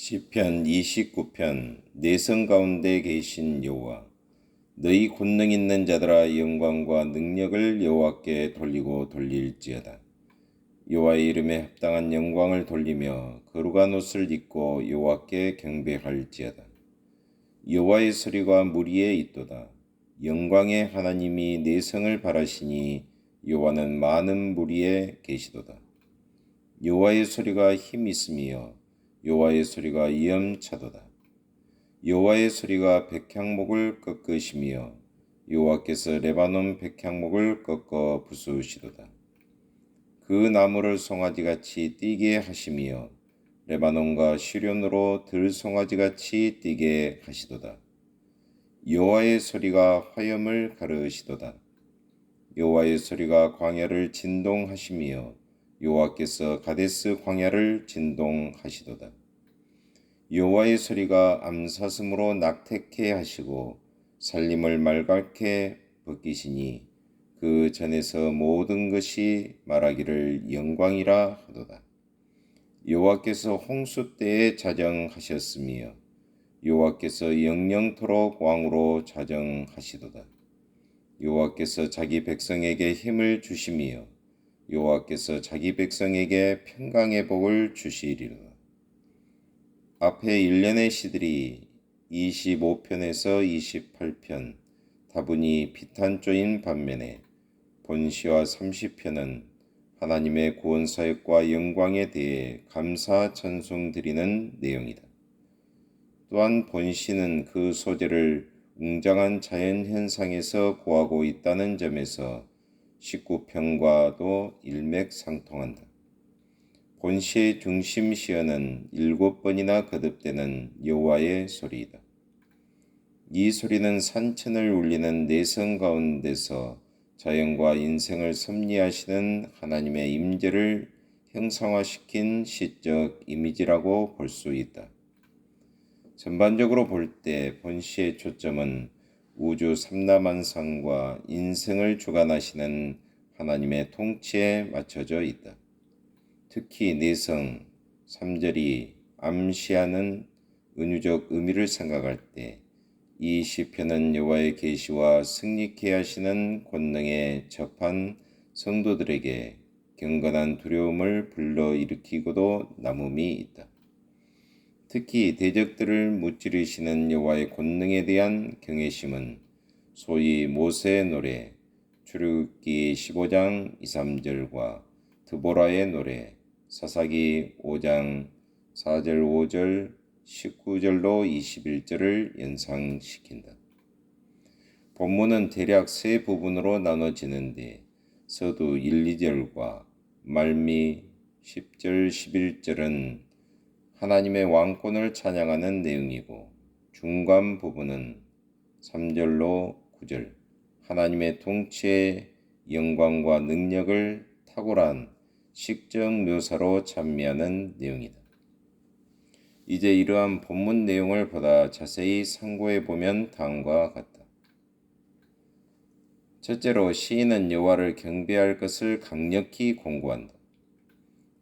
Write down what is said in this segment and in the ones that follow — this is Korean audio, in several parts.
시편 29편 내성 가운데 계신 여호와 너희 권능 있는 자들아 영광과 능력을 여호와께 돌리고 돌릴지어다. 여호와의 이름에 합당한 영광을 돌리며 거룩한 옷을 입고 여호와께 경배할지어다. 여호와의 소리가 무리에 있도다. 영광의 하나님이 내성을 바라시니 여호와는 많은 무리에 계시도다. 여호와의 소리가 힘 있으며 여호와의 소리가 위엄차도다. 여호와의 소리가 백향목을 꺾으시며 여호와께서 레바논 백향목을 꺾어 부수시도다. 그 나무를 송아지같이 뛰게 하시며 레바논과 시련으로 들송아지같이 뛰게 하시도다. 여호와의 소리가 화염을 가르시도다. 여호와의 소리가 광야를 진동하시며 여호와께서 가데스 광야를 진동하시도다. 여호와의 소리가 암사슴으로 낙태케 하시고 살림을 말갛게 벗기시니 그 전에서 모든 것이 말하기를 영광이라 하도다. 여호와께서 홍수 때에 자정하셨으며 여호와께서 영영토록 왕으로 자정하시도다. 여호와께서 자기 백성에게 힘을 주시며 여호와께서 자기 백성에게 평강의 복을 주시리라. 앞에 일련의 시들이 25편에서 28편 다분히 비탄조인 반면에 본시와 30편은 하나님의 구원 사역과 영광에 대해 감사 찬송 드리는 내용이다. 또한 본시는 그 소재를 웅장한 자연 현상에서 구하고 있다는 점에서 19편과도 일맥상통한다. 본시의 중심 시어는 일곱 번이나 거듭되는 여호와의 소리이다. 이 소리는 산천을 울리는 내성 가운데서 자연과 인생을 섭리하시는 하나님의 임재를 형상화시킨 시적 이미지라고 볼 수 있다. 전반적으로 볼 때 본시의 초점은 우주 삼라만상과 인생을 주관하시는 하나님의 통치에 맞춰져 있다. 특히 내성 3절이 암시하는 은유적 의미를 생각할 때 이 시편은 여호와의 계시와 승리케 하시는 권능에 접한 성도들에게 경건한 두려움을 불러일으키고도 남음이 있다. 특히 대적들을 무찌르시는 여호와의 권능에 대한 경외심은 소위 모세의 노래 출애굽기 15장 2, 3절과 드보라의 노래 사사기 5장 4절 5절 19절로 21절을 연상시킨다. 본문은 대략 세 부분으로 나눠지는데 서두 1, 2절과 말미 10절 11절은 하나님의 왕권을 찬양하는 내용이고 중간 부분은 3절로 9절 하나님의 통치의 영광과 능력을 탁월한 식적 묘사로 찬미하는 내용이다. 이제 이러한 본문 내용을 보다 자세히 상고해 보면 다음과 같다. 첫째로 시인은 여호와를 경배할 것을 강력히 공고한다.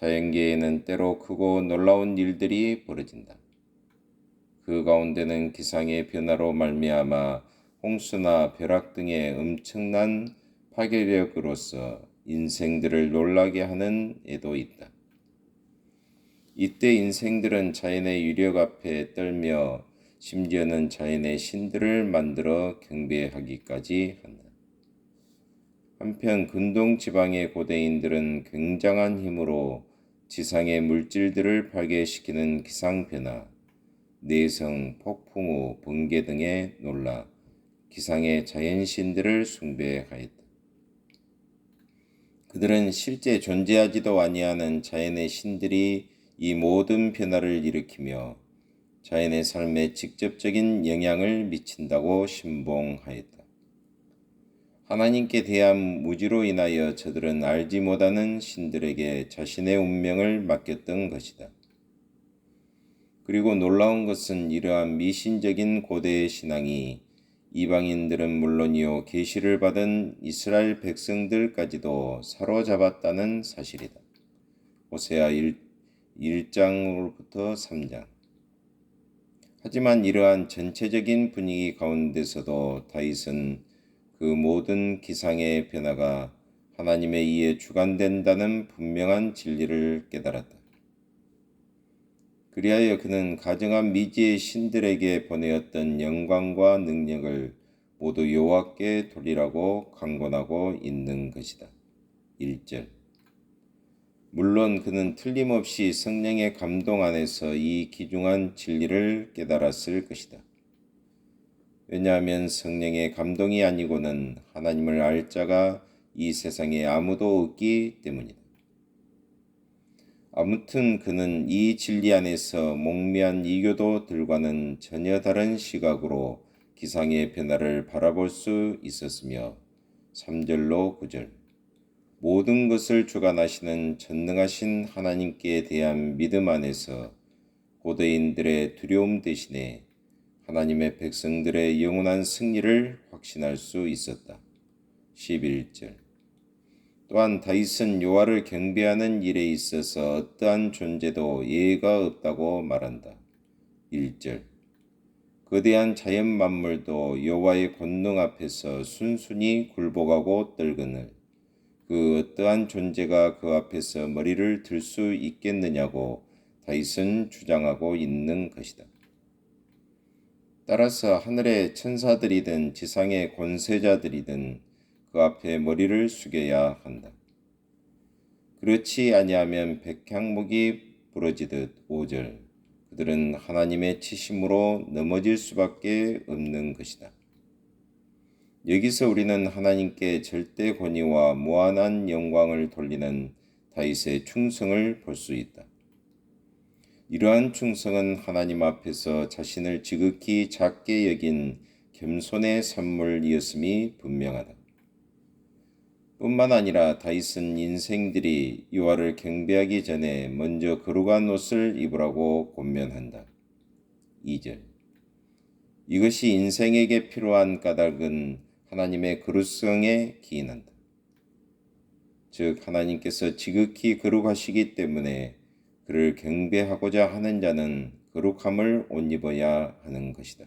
자연계에는 때로 크고 놀라운 일들이 벌어진다. 그 가운데는 기상의 변화로 말미암아 홍수나 벼락 등의 엄청난 파괴력으로서 인생들을 놀라게 하는 애도 있다. 이때 인생들은 자연의 유력 앞에 떨며 심지어는 자연의 신들을 만들어 경배하기까지 한다. 한편 근동 지방의 고대인들은 굉장한 힘으로 지상의 물질들을 파괴시키는 기상변화, 내성, 폭풍우, 번개 등에 놀라 기상의 자연신들을 숭배하였다. 그들은 실제 존재하지도 아니하는 자연의 신들이 이 모든 변화를 일으키며 자연의 삶에 직접적인 영향을 미친다고 신봉하였다. 하나님께 대한 무지로 인하여 저들은 알지 못하는 신들에게 자신의 운명을 맡겼던 것이다. 그리고 놀라운 것은 이러한 미신적인 고대의 신앙이 이방인들은 물론이요 계시를 받은 이스라엘 백성들까지도 사로잡았다는 사실이다. 호세아 1, 1장으로부터 3장 하지만 이러한 전체적인 분위기 가운데서도 다윗은 그 모든 기상의 변화가 하나님에 의해 주관된다는 분명한 진리를 깨달았다. 그리하여 그는 가정한 미지의 신들에게 보내었던 영광과 능력을 모두 여호와께 돌리라고 강권하고 있는 것이다. 1절 물론 그는 틀림없이 성령의 감동 안에서 이 기중한 진리를 깨달았을 것이다. 왜냐하면 성령의 감동이 아니고는 하나님을 알 자가 이 세상에 아무도 없기 때문이다. 아무튼 그는 이 진리 안에서 몽미한 이교도들과는 전혀 다른 시각으로 기상의 변화를 바라볼 수 있었으며 3절로 9절 모든 것을 주관하시는 전능하신 하나님께 대한 믿음 안에서 고대인들의 두려움 대신에 하나님의 백성들의 영원한 승리를 확신할 수 있었다. 11절 또한 다윗은 요하를 경배하는 일에 있어서 어떠한 존재도 예의가 없다고 말한다. 1절 거대한 자연 만물도 여호와의 권능 앞에서 순순히 굴복하고 떨거늘 그 어떠한 존재가 그 앞에서 머리를 들 수 있겠느냐고 다윗은 주장하고 있는 것이다. 따라서 하늘의 천사들이든 지상의 권세자들이든 그 앞에 머리를 숙여야 한다. 그렇지 아니하면 백향목이 부러지듯 5절 그들은 하나님의 치심으로 넘어질 수밖에 없는 것이다. 여기서 우리는 하나님께 절대 권위와 무한한 영광을 돌리는 다윗의 충성을 볼 수 있다. 이러한 충성은 하나님 앞에서 자신을 지극히 작게 여긴 겸손의 산물이었음이 분명하다. 뿐만 아니라 다윗은 인생들이 여호와를 경배하기 전에 먼저 거룩한 옷을 입으라고 권면한다. 2절 이것이 인생에게 필요한 까닭은 하나님의 거룩성에 기인한다. 즉 하나님께서 지극히 거룩하시기 때문에 그를 경배하고자 하는 자는 거룩함을 옷 입어야 하는 것이다.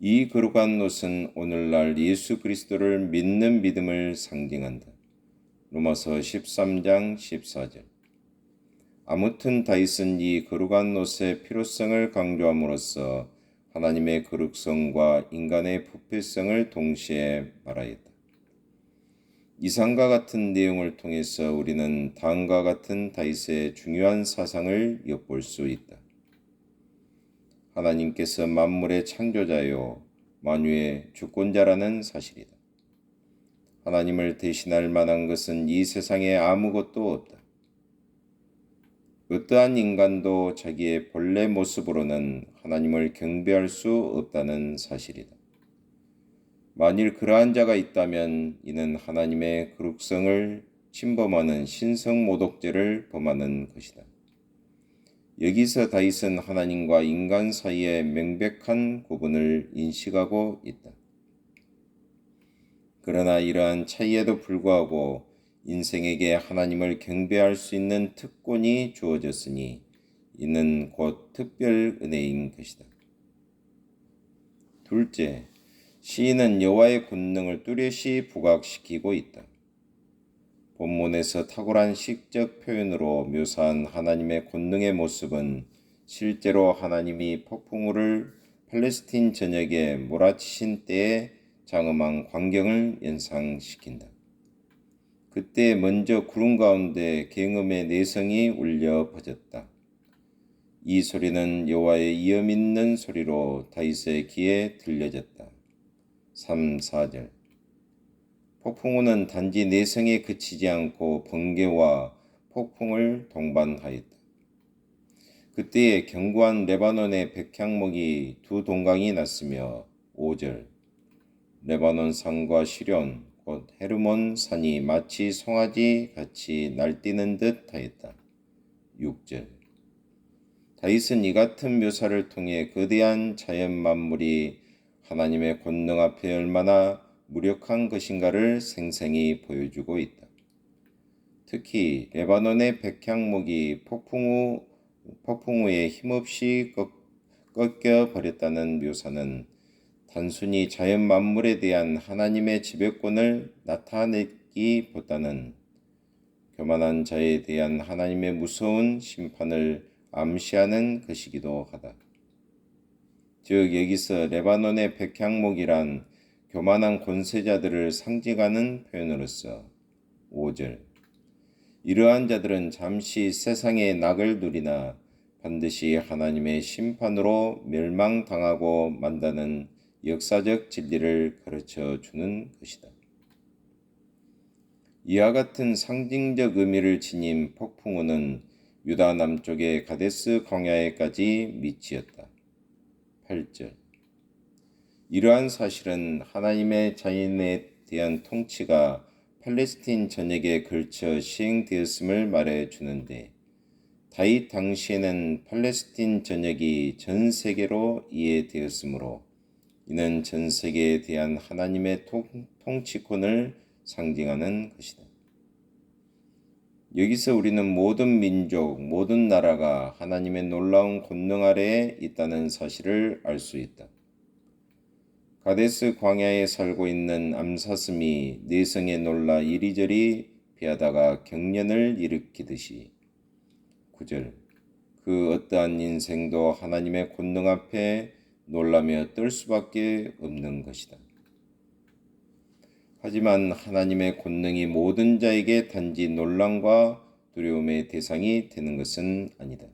이 거룩한 옷은 오늘날 예수 그리스도를 믿는 믿음을 상징한다. 로마서 13장 14절. 아무튼 다윗은 이 거룩한 옷의 필요성을 강조함으로써 하나님의 거룩성과 인간의 부패성을 동시에 말하였다. 이상과 같은 내용을 통해서 우리는 다음과 같은 다윗의 중요한 사상을 엿볼 수 있다. 하나님께서 만물의 창조자요 만유의 주권자라는 사실이다. 하나님을 대신할 만한 것은 이 세상에 아무것도 없다. 어떠한 인간도 자기의 본래 모습으로는 하나님을 경배할 수 없다는 사실이다. 만일 그러한 자가 있다면 이는 하나님의 거룩성을 침범하는 신성 모독죄를 범하는 것이다. 여기서 다윗은 하나님과 인간 사이의 명백한 구분을 인식하고 있다. 그러나 이러한 차이에도 불구하고 인생에게 하나님을 경배할 수 있는 특권이 주어졌으니 이는 곧 특별 은혜인 것이다. 둘째, 시인은 여호와의 권능을 뚜렷이 부각시키고 있다. 본문에서 탁월한 시적 표현으로 묘사한 하나님의 권능의 모습은 실제로 하나님이 폭풍우를 팔레스틴 전역에 몰아치신 때의 장엄한 광경을 연상시킨다. 그때 먼저 구름 가운데 갱음의 내성이 울려 퍼졌다. 이 소리는 여호와의 이음 있는 소리로 다윗의 귀에 들려졌다. 3, 4절 폭풍우는 단지 내성에 그치지 않고 번개와 폭풍을 동반하였다. 그때에 견고한 레바논의 백향목이 두 동강이 났으며 5절 레바논 산과 시련 곧 헤르몬 산이 마치 송아지 같이 날뛰는 듯 하였다. 6절 다윗은 이 같은 묘사를 통해 거대한 자연 만물이 하나님의 권능 앞에 얼마나 무력한 것인가를 생생히 보여주고 있다. 특히 레바논의 백향목이 폭풍우 폭풍우에 힘없이 꺾, 꺾여 버렸다는 묘사는 단순히 자연 만물에 대한 하나님의 지배권을 나타내기보다는 교만한 자에 대한 하나님의 무서운 심판을 암시하는 것이기도 하다. 즉 여기서 레바논의 백향목이란 교만한 권세자들을 상징하는 표현으로서 5절 이러한 자들은 잠시 세상의 낙을 누리나 반드시 하나님의 심판으로 멸망당하고 만다는 역사적 진리를 가르쳐 주는 것이다. 이와 같은 상징적 의미를 지닌 폭풍우는 유다 남쪽의 가데스 광야에까지 미치었다. 8절 이러한 사실은 하나님의 자연에 대한 통치가 팔레스틴 전역에 걸쳐 시행되었음을 말해 주는데 다윗 당시에는 팔레스틴 전역이 전 세계로 이해되었으므로 이는 전 세계에 대한 하나님의 통치권을 상징하는 것이다. 여기서 우리는 모든 민족, 모든 나라가 하나님의 놀라운 권능 아래에 있다는 사실을 알 수 있다. 가데스 광야에 살고 있는 암사슴이 내성에 놀라 이리저리 피하다가 경련을 일으키듯이 9절 그 어떠한 인생도 하나님의 권능 앞에 놀라며 떨 수밖에 없는 것이다. 하지만 하나님의 권능이 모든 자에게 단지 논란과 두려움의 대상이 되는 것은 아니다.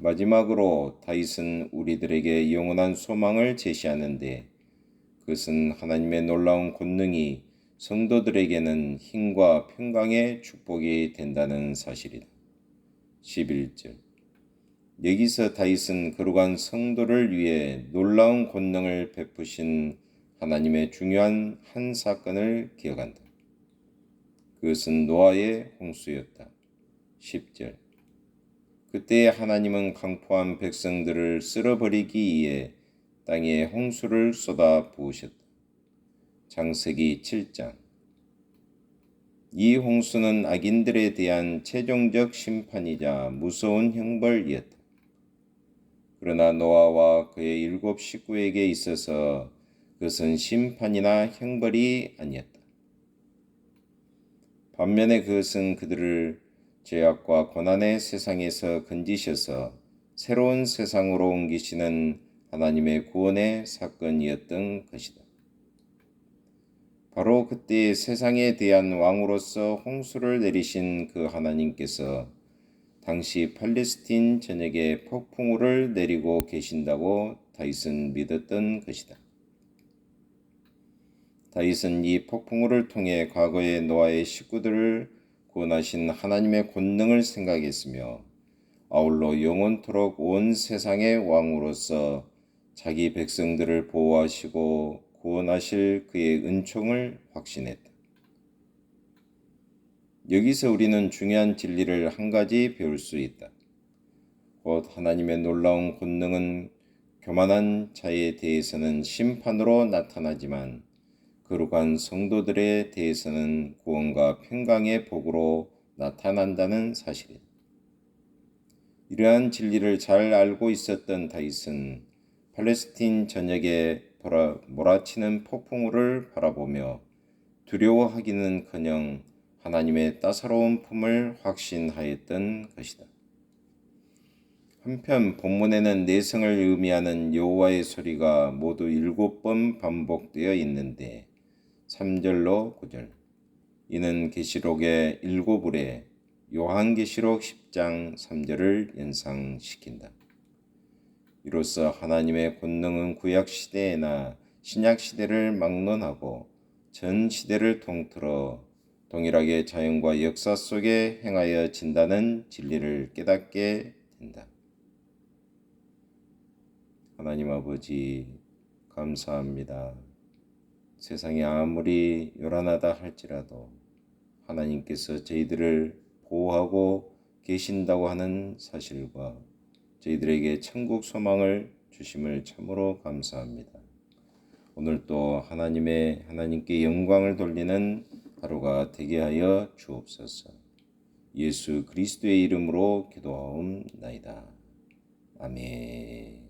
마지막으로 다윗은 우리들에게 영원한 소망을 제시하는데 그것은 하나님의 놀라운 권능이 성도들에게는 힘과 평강의 축복이 된다는 사실이다. 11절 여기서 다윗은 거룩한 성도를 위해 놀라운 권능을 베푸신 하나님의 중요한 한 사건을 기억한다. 그것은 노아의 홍수였다. 10절 그때 하나님은 강포한 백성들을 쓸어버리기 위해 땅에 홍수를 쏟아 부으셨다. 장세기 7장 이 홍수는 악인들에 대한 최종적 심판이자 무서운 형벌이었다. 그러나 노아와 그의 일곱 식구에게 있어서 그것은 심판이나 형벌이 아니었다. 반면에 그것은 그들을 죄악과 고난의 세상에서 건지셔서 새로운 세상으로 옮기시는 하나님의 구원의 사건이었던 것이다. 바로 그때 세상에 대한 왕으로서 홍수를 내리신 그 하나님께서 당시 팔레스틴 전역에 폭풍우를 내리고 계신다고 다윗은 믿었던 것이다. 다윗은 이 폭풍우를 통해 과거의 노아의 식구들을 구원하신 하나님의 권능을 생각했으며 아울러 영원토록 온 세상의 왕으로서 자기 백성들을 보호하시고 구원하실 그의 은총을 확신했다. 여기서 우리는 중요한 진리를 한 가지 배울 수 있다. 곧 하나님의 놀라운 권능은 교만한 자에 대해서는 심판으로 나타나지만 거룩한 성도들에 대해서는 구원과 평강의 복으로 나타난다는 사실이다. 이러한 진리를 잘 알고 있었던 다윗은 팔레스틴 전역에 몰아치는 폭풍우를 바라보며 두려워하기는커녕 하나님의 따사로운 품을 확신하였던 것이다. 한편 본문에는 내성을 의미하는 여호와의 소리가 모두 일곱 번 반복되어 있는데 3절로 9절 이는 계시록의 일곱을에 요한계시록 10장 3절을 연상시킨다. 이로써 하나님의 권능은 구약 시대에나 신약 시대를 막론하고 전 시대를 통틀어 동일하게 자연과 역사 속에 행하여 진다는 진리를 깨닫게 된다. 하나님 아버지 감사합니다. 세상이 아무리 요란하다 할지라도 하나님께서 저희들을 보호하고 계신다고 하는 사실과 저희들에게 천국 소망을 주심을 참으로 감사합니다. 오늘 또 하나님의 하나님께 영광을 돌리는 하루가 되게 하여 주옵소서. 예수 그리스도의 이름으로 기도하옵나이다. 아멘.